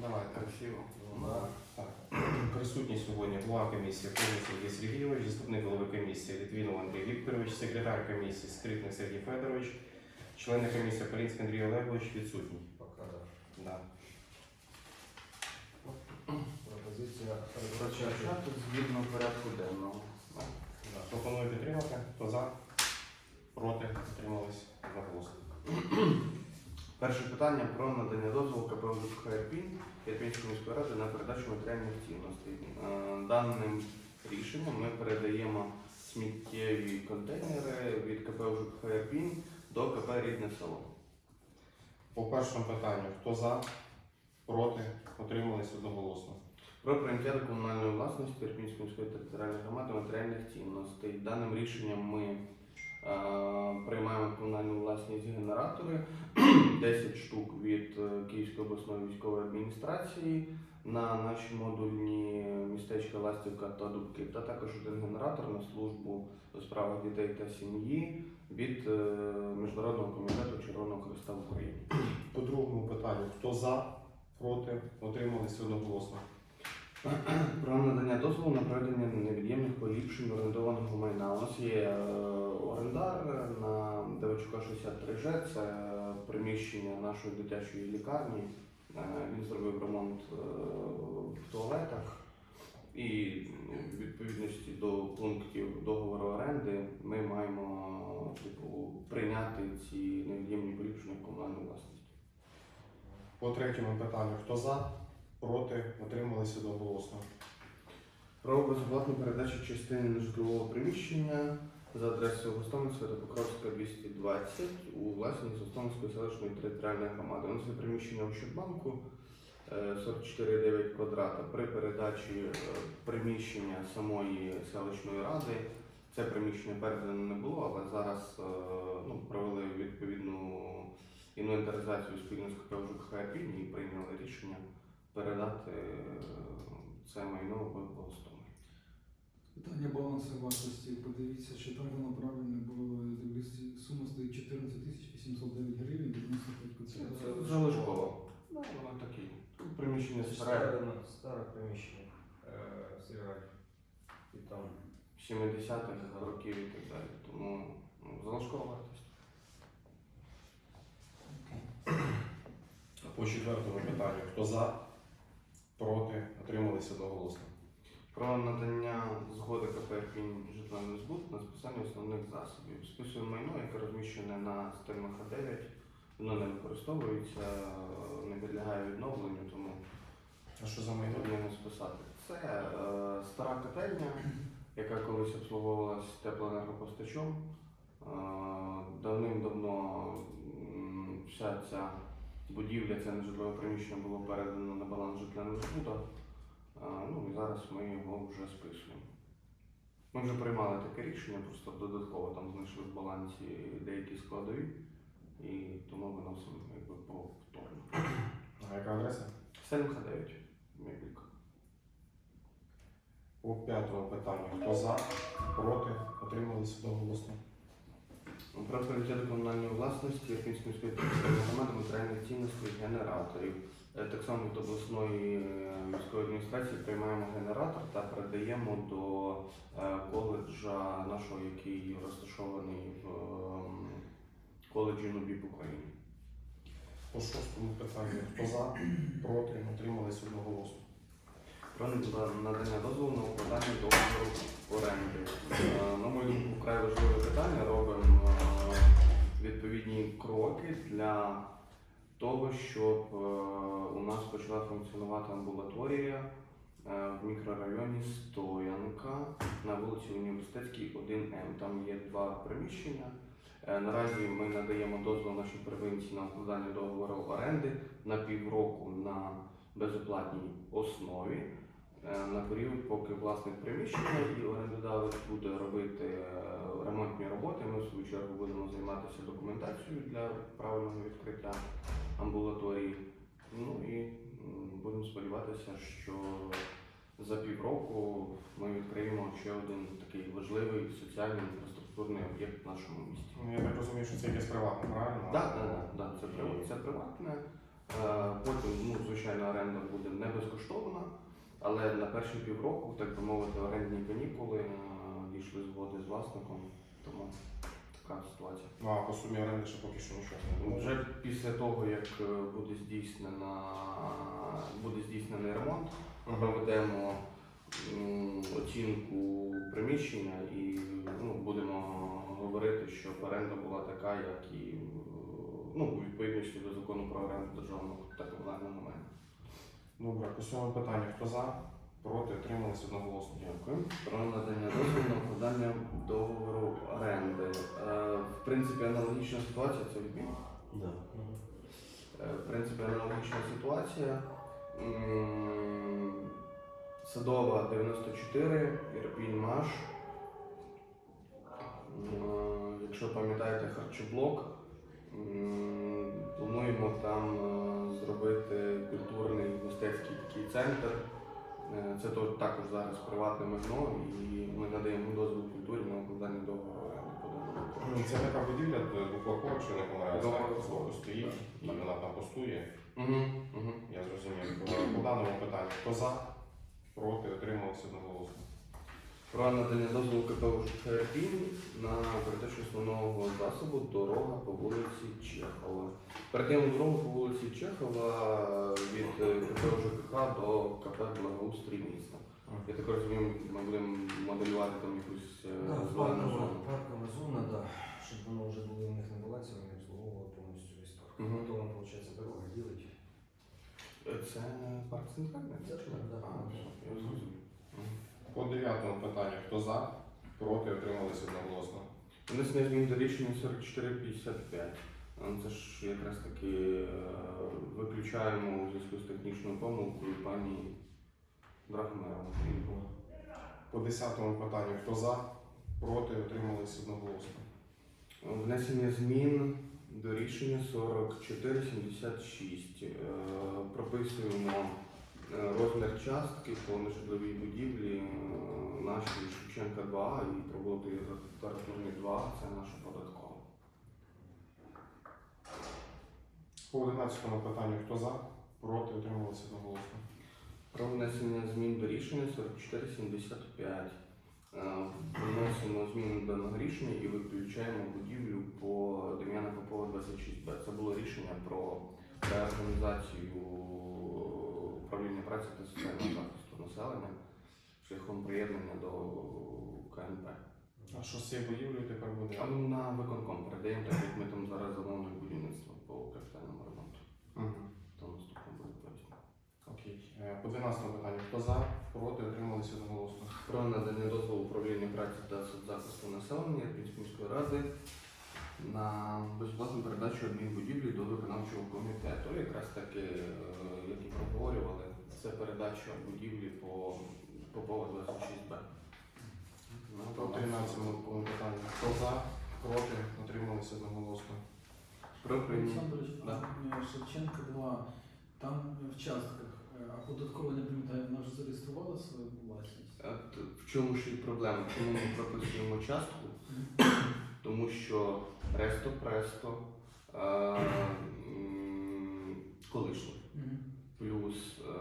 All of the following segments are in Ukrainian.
Давай, красиво. Да. Присутні сьогодні голова комісії Повний Сергій Сергійович, заступник голови комісії Літвінов Андрій Вікторович, секретар комісії Скрипник Сергій Федорович, члени комісії Полінський Андрій Олегович відсутній. Пока да. Пропозиція Розпочати згідно порядку денного. Да. Пропоную підтримати. Хто за? Проти? Утримались? Одноголосно. Перше питання про надання дозволу КП ХРПІН Ірпінської міської ради на передачу матеріальних цінностей. Е, Даним рішенням ми передаємо сміттєві контейнери від КП ХРПІН до КП Рідне село. По першому питанню, хто за? Проти? Утримались одноголосно. Про прийняття до комунальної власності Ірпінської міської територіальної громади матеріальних цінностей. Даним рішенням ми приймаємо в комунальну власність генератори 10 штук від е, Київської обласної військової адміністрації на наші модульні містечка Ластівка та Дубки, та також один генератор на службу у справах дітей та сім'ї від е, Міжнародного комітету Червоного Христа в Україні. По другому питанню, хто за? Проти? Утримались одноголосно. Про надання дозволу на проведення невід'ємних поліпшень орендованого майна. У нас є е, орендар на Давичука 63Ж, це приміщення нашої дитячої лікарні. Е, Він зробив ремонт е, в туалетах. І в відповідності до пунктів договору оренди ми маємо типу, прийняти ці невід'ємні поліпшення в комунальну власність. По третьому питанню, хто за? Проти? Утримались одноголосно. Про безоплатну передачу частини нежитлового приміщення за адресою Гостомельська та Покровська 220 у власність Гостомельської селищної територіальної громади. Нас є приміщення Ощадбанку е, 44,9 квадрата. При передачі е, приміщення самої селищної ради це приміщення передано не було, але зараз е, ну, провели відповідну інвентаризацію спільно з КП ЖКХ «Південь» і прийняли рішення передати е, це майно в Гостомель. Питання балансу вартості. Подивіться, чи там воно правильно було. Дивлюсь, сума стоїть 14 тисяч 809 гривень 95 копійок. Це залишково. Ну, воно таке. Приміщення старе Старе, ну, приміщення. Е, Сірач. І там 70-х років і так далі. Тому ну, залишкова вартість. По четвертому питанню, хто за? Проти? Утримались одноголосно. Про надання згоди КП «Пінь житловий збут на списання основних засобів. Списуємо майно, яке розміщене на стельмах А9. Воно не використовується, не підлягає відновленню, тому А що за майно? Потрібно списати. Це е, стара котельня, яка колись обслуговувалась теплоенергопостачом. Е, давним-давно м, вся ця будівля, це нежитлове приміщення було передано на баланс житлового збуту. Е, ну і зараз ми його вже списуємо. Ми вже приймали таке рішення, просто додатково там знайшли в балансі деякі складові, і тому виносимо якби повторно. А яка адреса? 7 9 Мебілька. По п'ятому питанню, хто за? Проти? Утримались одноголосно. Про до комунальної власності Ірпінської міської територіальної громади матеріальних цінностей генераторів. Е, Так само від обласної е, міської адміністрації приймаємо генератор та передаємо до е, коледжа нашого, який розташований в коледжі НУБІП України. По шостому питанню, хто за? Проти? Утримались одноголосно. Про надання дозволу на укладання договору оренди. Е, На мою думку, вкрай важливе питання. Робимо е, відповідні кроки для того, щоб е, у нас почала функціонувати амбулаторія в мікрорайоні Стоянка на вулиці Університетській 1М. Там є два приміщення. Наразі ми надаємо дозвіл нашій первинці на укладання договору оренди на півроку на безоплатній основі. Е, На період, поки власник приміщення і орендодавець буде робити е, ремонтні роботи, ми в свою чергу будемо займатися документацією для правильного відкриття амбулаторії. Ну і будемо сподіватися, що за півроку ми відкриємо ще один такий важливий соціальний інфраструктурний об'єкт в нашому місті. Ну, я так розумію, що це якесь приватне, правильно? Так, так, так, це, прив- це приватне. Е, Потім, ну, звичайно, оренда буде не безкоштовна, але на перші півроку, так би мовити, орендні канікули е, дійшли згоди з власником. Тому така ситуація. Ну а по сумі оренди ще поки що нічого не було. Вже після того, як е, буде здійснена буде здійснений ремонт, Мгм. проведемо оцінку приміщення і ну, будемо говорити, щоб оренда була така, як і ну, у відповідності до закону про оренду державного та комунального майна. Добре, по цьому питанню хто за? Проти, утримались одноголосно. Дякую. Про надання дозволу на укладання договору оренди. Е, В принципі, аналогічна ситуація це відмін. Е, В принципі, аналогічна ситуація. М, Садова 94, Ірпінь Маш. М, Якщо пам'ятаєте харчоблок, м, плануємо там е, зробити культурний мистецький такий центр. Е, Це також зараз приватне майно, і ми надаємо дозвіл культурі на укладання договору Це така будівля, буква якщо не помиляюся, Буква стоїть, і вона там пустує. Угу, угу. Я зрозумів. По- даному питанню хто за? Проти, утримались одноголосно. Про надання дозволу КП «Ужгород-Ірпінь» на передачу основного засобу дорога по вулиці Чехова. Передаємо дорогу по вулиці Чехова від е, КП ЖКХ до КП Благоустрій міста. Я так розумію, ми будемо моделювати там якусь е, Да, зелену паркова, зону. паркова зона, да, щоб воно вже було у них на балансі, вони обслуговували повністю весь парк. Мгм. То вам, виходить, дорога ділить. Е, Це парк центральний? Це ж, да. А, все, я зрозумів. По дев'ятому питанню хто за? Проти, утримались одноголосно. Внесення змін до рішення 4455. Е, Це ж якраз таки е, виключаємо у зв'язку з технічною помилкою пані Драгомерова. По десятому питанню хто за? Проти, утримались одноголосно. Внесення змін до рішення 4476. Е, Прописуємо розмір частки по нежитловій будівлі е, нашій Шевченка 2 і провулок літературний 2 це наша податкова. По одинадцятому питанню хто за? Проти, утримались одноголосно. Про внесення змін до рішення 4475. Е, Вносимо зміни до даного рішення і виключаємо будівлю по Дем'яна Попова 26Б. Це було рішення про реорганізацію управління праці та соціального захисту населення шляхом приєднання до КНП. А що з цією будівлею тепер буде? А ми на виконком передаємо, так як ми там зараз замовник будівництва по капітальному ремонту. То наступно буде пояснено. Окей. Е, По 12 питанню хто за? Проти, утримались одноголосно. Про надання дозволу управління праці та соцзахисту населення Ірпінської міської ради на безплатну передачу адмінбудівлі до виконавчого комітету. Якраз таки, е, як і проговорювали, це передача будівлі по Попова 26Б. Ну, По 13 питанню хто за? Проти, утримались одноголосно. Про прийняття. Олександрович, Да. а, Шевченка 2, там в частках, е, а податково не пам'ятаю, вона вже зареєструвала свою власність? От В чому ж і проблема? Чому ми прописуємо частку? Тому що Ресто Престо е, колишнє. Плюс е,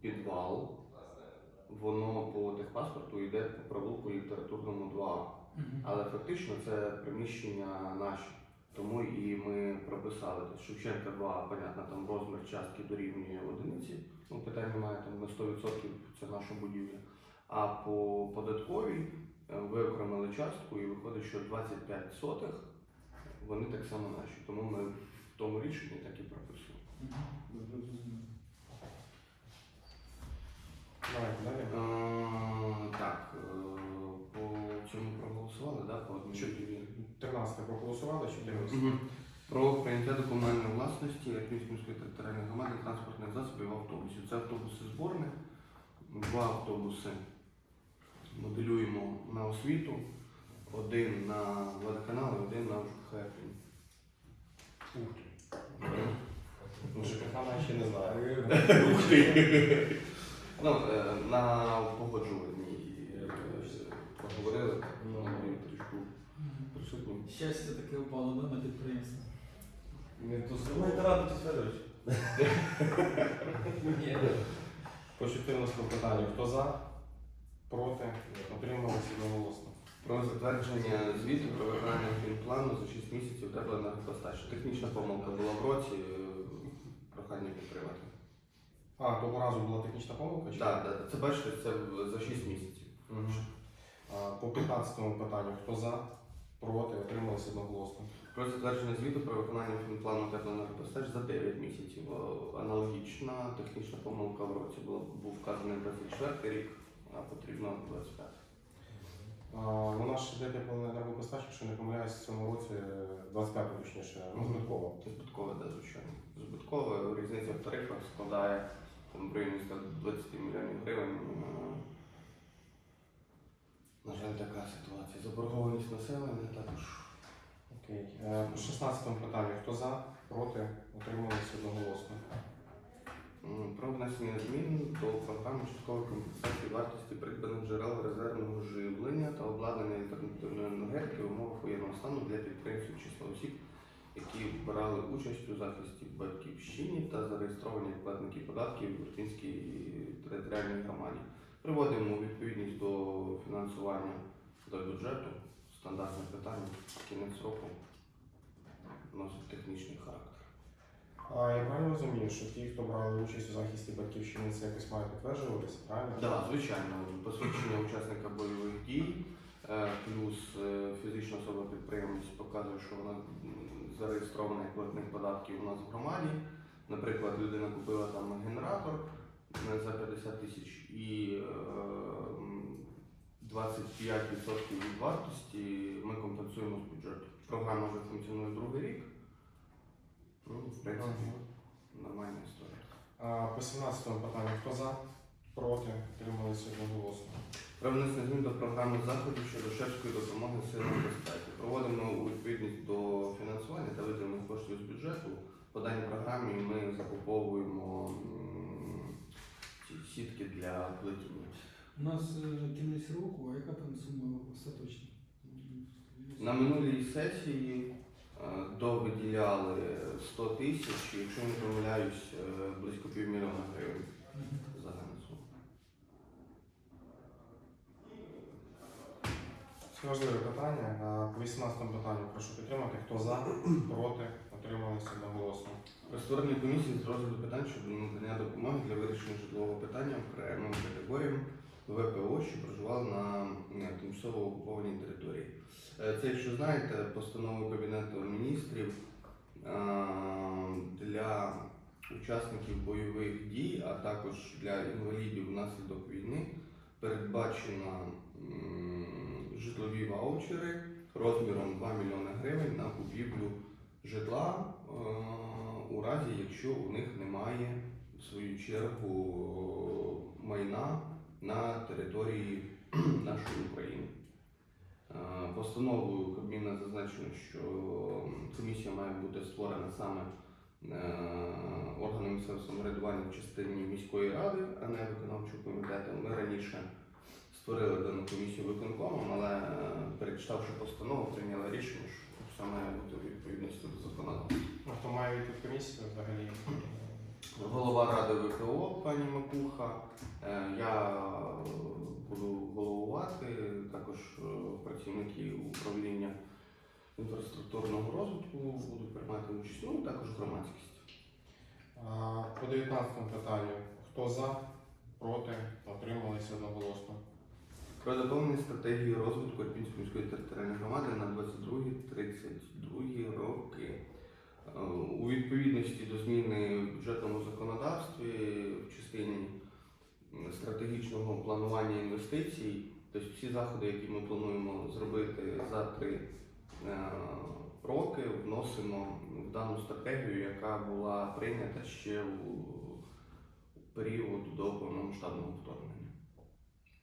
підвал, воно по техпаспорту йде по провулку літературному 2. Але фактично це приміщення наші. Тому і ми прописали Шевченка 2, понятно, там розмір частки дорівнює одиниці. Ну, питань немає там на 100% це наша будівля. А по податковій виокремили частку і виходить, що 25 сотих вони так само наші. Тому ми в тому рішенні так і прописуємо. Давайте далі. Е, Так, е, по цьому проголосували, да? По одній Чи- 13 проголосували, 14? Мгм. Про прийняття до комунальної власності міської територіальної громади транспортних засобів автобусів. Це автобуси зборні, два автобуси моделюємо на освіту, один на водоканал і один на ЖКХ Ух ти. Ну, ЖКХ навіть ще не знаю. Ну, е, на погоджувальній е, поговорили, Ну. Андрій трішку Мгм. присутнім. Щастя таке впало на підприємство. Не то Давайте радитись, Федорович. Ні. По 14 питанню. Хто за? Проти? Утрималися одноголосно. Про затвердження звіту про виконання фінплану за 6 місяців теплоенергопостачі. Технічна помилка була в році, е, прохання підтримати. А, того разу була технічна помилка? чи? Так, так, це бачите, це за 6 місяців. Мгм. А, По 15 му питанню. Хто за? Проти? Утрималися одноголосно. Про затвердження звіту про виконання фінплану теплоенергопостач за 9 місяців. Е, Аналогічна технічна помилка в році була був вказаний 24 рік, а потрібно 25. А, У нас ще йде теплоенергопостача, якщо не помиляюсь, в цьому році, 25 точніше, ну, збитково. Це збиткове, да, звичайно. Збиткове різниця в тарифах складає там в районі 120 мільйонів гривень. Е, На жаль, така ситуація. Заборгованість населення також. Окей. Е, По 16 питанню. Хто за? Проти? Утрималися одноголосно. М, Про внесення змін до програми часткової компенсації вартості придбаних джерел резервного живлення та обладнання альтернативної енергетики в умовах воєнного стану для підприємців числа осіб, які брали участь у захисті батьківщині та зареєстровані як платники податків в Ірпінській територіальній громаді. Приводимо відповідність до фінансування до бюджету. Стандартне питання, кінець року носить технічний характер. А я правильно розумію, що ті, хто брали участь у захисті батьківщини, це якось має підтверджуватися, правильно? Так, звичайно, посвідчення учасника бойових дій, е, плюс е, фізична особа підприємець показує, що вона зареєстрована як платник податків у нас в громаді. Наприклад, людина купила там генератор е, за 50 тисяч і е, 25% від вартості ми компенсуємо з бюджету. Програма вже функціонує другий рік. Ну, в принципі, нормальна історія. А по 17 питанню. Хто за? Проти? Утрималися одноголосно. Про внесення змін до програми заходів щодо шефської допомоги силам безпеки. Проводимо у відповідність до фінансування та виділених коштів з бюджету. По даній програмі ми закуповуємо м, ці сітки для плетіння. У нас е, кінець року, а яка там сума остаточна? На минулій сесії довиділяли 100 тисяч, якщо не помиляюсь, е, близько півмільйона гривень загальна сума. Це важливе питання. По 18 питанню прошу підтримати. Хто за? Проти? Утрималися одноголосно. Про створення комісії з розгляду питань щодо надання допомоги для вирішення житлового питання окремим категоріям ВПО, що проживали на е, тимчасово окупованій території. Е, Це, якщо знаєте, постанову Кабінету міністрів е, для учасників бойових дій, а також для інвалідів внаслідок війни передбачено житлові ваучери розміром 2 мільйони гривень на купівлю житла у разі, якщо у них немає в свою чергу майна на території нашої України. Е, Постановою Кабміна зазначено, що комісія має бути створена саме е, органом місцевого самоврядування в частині міської ради, а не виконавчого комітету. Ми раніше створили дану комісію виконкомом, але е, перечитавши постанову, прийняли рішення, що все має бути у відповідності до законодавства. Хто має йти в комісію взагалі? Голова ради ВКО пані Макуха. Е, Я е, буду головувати, також е, працівники управління інфраструктурного розвитку будуть приймати участь, ну також громадськість. По 19 питанню. Хто за? Проти? Утрималися одноголосно. Про доповнення стратегії розвитку Ірпінської міської територіальної громади на 22-32 роки. Е, У відповідності до зміни в бюджетному законодавстві в частині стратегічного планування інвестицій, тобто всі заходи, які ми плануємо зробити за три е, роки, вносимо в дану стратегію, яка була прийнята ще у період до повномасштабного вторгнення.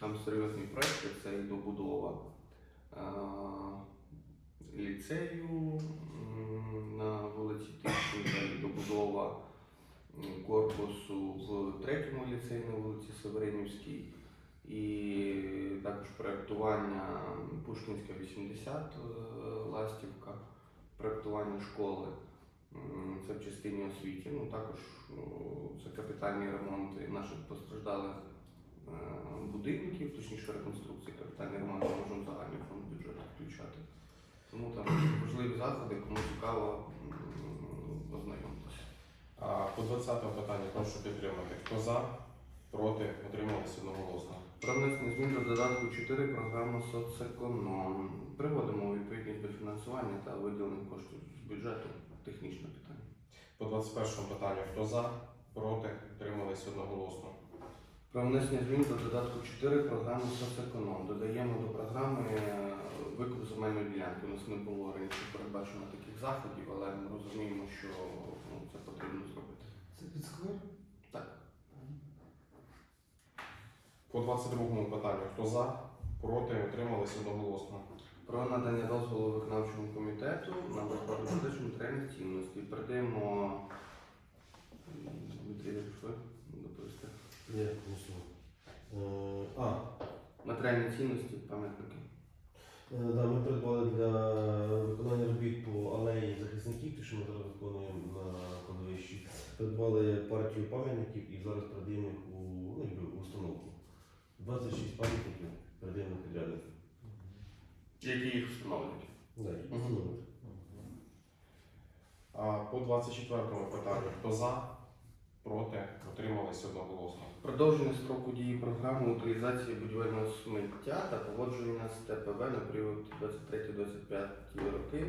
Там серйозні проекти, це і добудова е, ліцею на вулиці Тищенка, добудова корпусу в третьому ліцеї на вулиці Северинівській, і також проектування Пушкінська 80 е, Ластівка, проектування школи. Це в частині освіті. Ну, також це капітальні ремонти наших постраждалих е, будинків, точніше реконструкції, капітальний ремонт можемо загальний фонд бюджету включати. Тому там важливі заходи, кому цікаво ознайомитися. А по 20-му питанню прошу підтримати. Хто за? Проти? Утримались одноголосно. Про внесення змін до додатку 4 програми соцеконом. Приводимо у відповідність до фінансування та виділення коштів з бюджету. Технічне питання. По 21 питанню хто за? Проти? Утримались одноголосно. Про внесення змін до додатку 4 програми соцеконом. Додаємо до програми е, викуп земельної ділянки. У нас не було раніше передбачено таких заходів, але ми розуміємо, що ну, це потрібно зробити. Це під сквер? Так. По 22 питанню хто за? Проти? Утримались одноголосно. Про надання дозволу виконавчому комітету на розпорядження матеріальних цінностей. Передаємо Дмитрій доповісти. Ні, не. Е, А, Матеріальні цінності, пам'ятники. е, да, ми придбали для виконання робіт по алеї захисників, ті, що ми зараз виконуємо на кладовищі. Придбали партію пам'ятників і зараз передаємо їх у, ну, якби, у установку. 26 пам'ятників передаємо на підрядників. Які їх встановлюють? Да, і Мгм. установити. А по 24 питанню хто за? Проти? Утримались одноголосно. Продовження строку дії програми утилізації будівельного сміття та поводження з ТПВ на період 23-25 роки.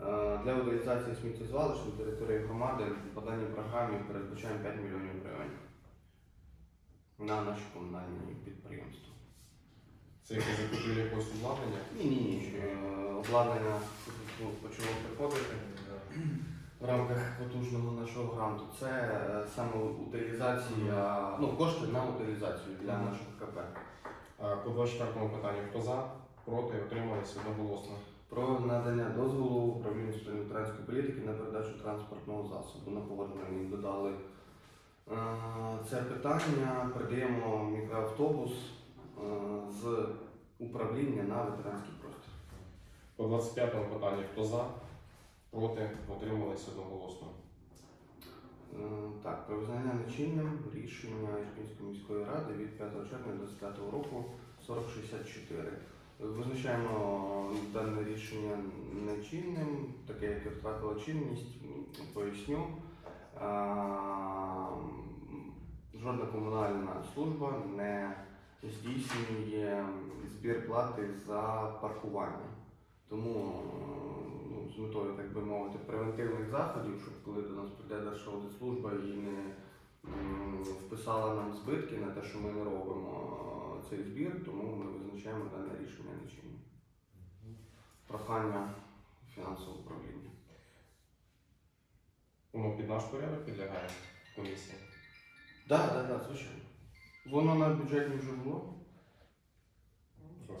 Е, Для утилізації сміттєзвалищ на території громади по даній програмі передбачаємо 5 мільйонів гривень на наші комунальні підприємства. Це яке закупівля якогось обладнання? Ні, ні, ні. Обладнання ну, почало приходити в рамках потужного нашого гранту. Це е, саме утилізація, ну, кошти на утилізацію для наших КП. А по 24 питанню хто за? Проти? Утримались одноголосно. Про надання дозволу управлінню транспортної політики на передачу транспортного засобу. На погодження додали е, це питання. Передаємо мікроавтобус е, з управління на ветеранський простір. По 25 питанню хто за? Проти? Утримались одноголосно. Е, Так, про визнання нечинним рішення Ірпінської міської ради від 5 червня 2025 року 4064. Визначаємо дане рішення нечинним, таке, яке втратило чинність, поясню. Жодна комунальна служба не здійснює збір плати за паркування. Тому ну, з метою, так би мовити, превентивних заходів, щоб коли до нас прийде Держаудитслужба і не вписала нам збитки на те, що ми не робимо цей збір, тому ми визначаємо дане рішення нечинним. Прохання фінансового управління. Воно під наш порядок підлягає комісії. Так, так, так, звичайно. Воно на бюджеті вже було. Що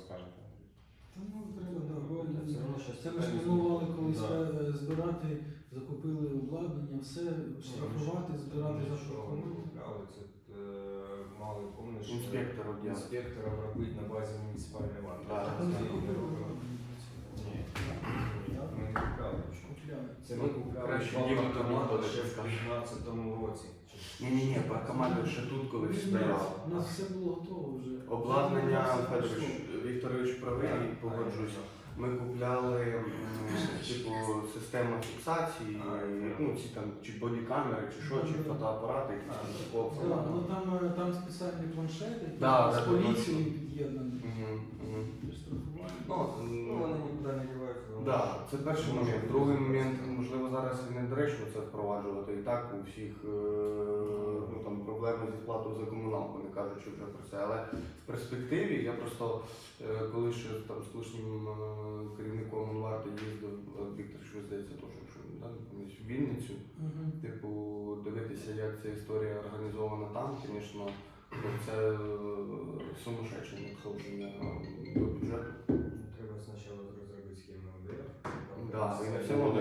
ну щось це ми ж планували колись Да. е, збирати, закупили обладнання, все, штрафувати, збирати за що штрафувати. купляли, це е, мали, помниш, е, Інспектор інспектора робити на базі муніципальної варти. Да. Ми ми не робили. Ні. Ми не купляли нічого. Купляли. Це ми купляли Краще два діло паркомати тобі ще в скажеш. 15-му році. Ні, ні, ні, паркомати ще тут колись Ні. У нас все було готово вже. Обладнання, Федорович. Вікторович правий, погоджуюсь. Ми купляли типу систему фіксації, ну ці там чи бодікамери, чи що, чи фотоапарати, якісь там такого формату. ну там, е, там спеціальні планшети, Да, з да, поліцією під'єднані. Мгм, мгм. Штрафування. Ну, Ну, вони нікуди не діваються. Да, це перший момент. Другий момент, можливо, зараз і недоречно це впроваджувати. І так у всіх е, ну, там, проблеми зі сплатою за комуналку, не кажучи вже про це. Але в перспективі я просто е, коли ще там з колишнім е, керівником варти їздив, Віктор що здається, теж, якщо да, в Вінницю. Мгм. Типу, дивитися, як ця історія організована там, звісно, це е, сумасшедше надходження до бюджету. Треба спочатку. Да, і на цьому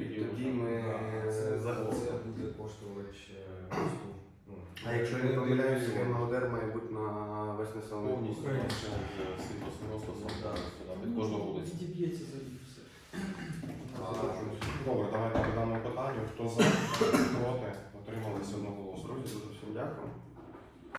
і тоді ми це буде коштувати ще ну, А якщо я не помиляюсь, схема ОДР має бути на весь населений Повністю пункт. там все вже світло просто під кожну вулицю. Тільки б'ється за їх все. Добре, давайте по даному питанню. Хто за, проти, отрималися одноголосно. Друзі, дуже всім дякую.